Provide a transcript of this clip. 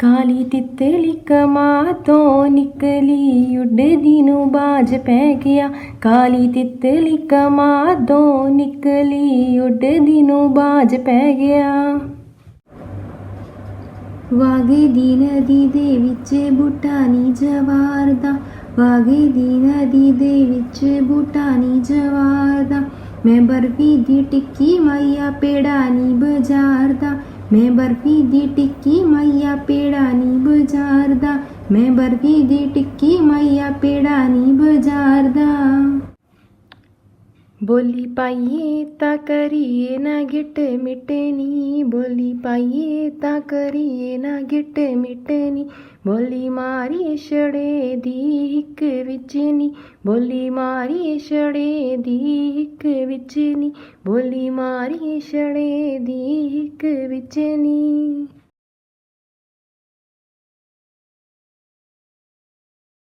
ਕਾਲੀ ਤਿੱਤਲੀ ਕਮਾ ਤੋਂ ਨਿਕਲੀ ਉੱਡਦੀ ਨੂੰ ਬਾਜ ਪੈ ਗਿਆ। ਕਾਲੀ ਤਿੱਤਲੀ ਕਮਾ ਤੋਂ ਨਿਕਲੀ ਉੱਡਦੀ ਨੂੰ ਬਾਜ ਪੈ ਗਿਆ। ਵਾਗੇ ਦੀ ਨਦੀ ਦੇ ਵਿੱਚ ਬੂਟਾ ਨੀ ਜਵਾਰ ਦਾ ਵਾਗੇ ਦੀ ਨਦੀ ਦੇ ਵਿੱਚ ਬੂਟਾ ਨੀ ਜਵਾਰ ਦਾ ਮੈਂ ਬਰਫੀ ਦੀ ਟਿੱਕੀ ਮਾਈਆ ਪੇੜਾ ਨੀ ਬਾਜ਼ਾਰ ਦਾ ਮੈਂ ਬਰਫੀ ਦੀ ਟਿੱਕੀ ਮਾਈਆ ਪੇੜਾ ਨਹੀਂ ਬਾਜ਼ਾਰ ਮੈਂ ਬਰਫੀ ਦੀ ਟਿੱਕੀ ਮਾਈਆ ਪੇੜਾ ਨਹੀਂ ਬਜ਼ਾਰਦਾ। ਬੋਲੀ ਪਾਈਏ ਤਾਂ ਕਰੀਏ ਨਾ ਗਿੱਟ ਮਿਟਣੀ ਬੋਲੀ ਪਾਈਏ ਤਾਂ ਕਰੀਏ ਨਾ ਗਿੱਟ ਮਿਟਣੀ ਬੋਲੀ ਮਾਰੀ ਛੜੇ ਦੀ ਇੱਕ ਵਿੱਚ ਨੀ ਬੋਲੀ ਮਾਰੀ ਛੜੇ ਦੀ ਇੱਕ ਵਿੱਚ ਨੀ ਬੋਲੀ ਮਾਰੀ ਛੜੇ ਦੀ ਇੱਕ ਵਿੱਚ ਨੀ